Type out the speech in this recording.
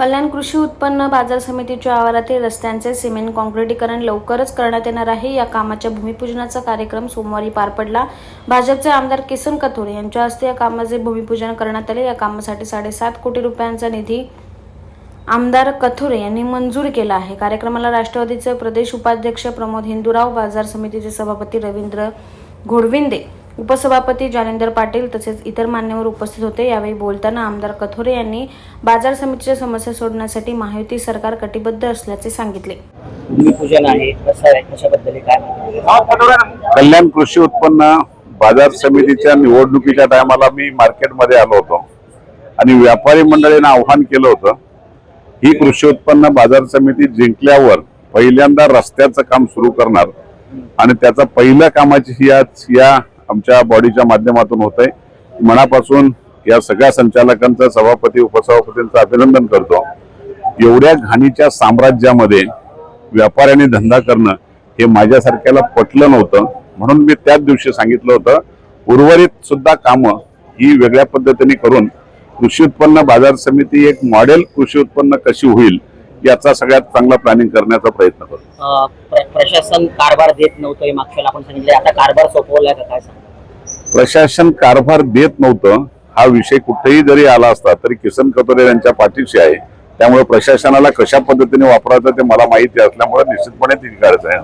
कल्याण कृषी उत्पन्न बाजार समितीच्या आवारातील रस्त्यांचे सिमेंट काँक्रिटीकरण लवकरच करण्यात येणार आहे. या कामाच्या भूमिपूजनाचा कार्यक्रम सोमवारी पार पडला. भाजपचे आमदार किसन कथोरे यांच्या हस्ते या कामाचे भूमिपूजन करण्यात आले. या कामासाठी साडेसात कोटी रुपयांचा निधी आमदार कथोरे यांनी मंजूर केला आहे. कार्यक्रमाला राष्ट्रवादीचे प्रदेश उपाध्यक्ष प्रमोद हिंदूराव बाजार समितीचे सभापती रवींद्र घोडविंदे उपसभापती जालिंदर पाटील तसेच इतर मान्यवर उपस्थित होते. यावेळी बोलताना आमदार कथोरे यांनी बाजार समितीच्या समस्या सोडण्यासाठी महायुती सरकार कटिबद्ध असल्याचे सांगितले? कल्याण कृषी उत्पन्न बाजार समितीच्या निवडणुकीच्या टायमाला मी मार्केटमध्ये आलो होतो. आणि व्यापारी मंडळीनं आव्हान केलं होतं. ही कृषी उत्पन्न बाजार समिती जिंकल्यावर पहिल्यांदा रस्त्याचं काम सुरू करणार आणि त्याचा पहिल्या कामाची ही आज या आमच्या बॉडीच्या माध्यमातून होत आहे मनापासून या सगळ्या संचालकांचं सभापती उपसभापतींचं अभिनंदन करतो. एवढ्या घाणीच्या साम्राज्यामध्ये व्यापाऱ्याने धंदा करणं हे माझ्यासारख्याला पटलं नव्हतं. म्हणून मी त्याच दिवशी सांगितलं होतं उर्वरित सुद्धा कामं ही वेगळ्या पद्धतीने करून कृषी उत्पन्न बाजार समिती एक मॉडेल कृषी उत्पन्न कशी होईल याचा सगळ्यात चांगला प्लॅनिंग करण्याचा प्रयत्न करू अं, प्र- प्रशासन कारभार देत नव्हतं मागच्या आपण सांगितलं. आता कारभार सोपवलाय का? काय प्रशासन कारभार देत नव्हतं. हा विषय कुठेही जरी आला असता तरी किसन कटोरे यांच्या पाठीशी आहे. त्यामुळे प्रशासनाला कशा पद्धतीने वापरायचं ते मला माहिती असल्यामुळे निश्चितपणे ती आहे.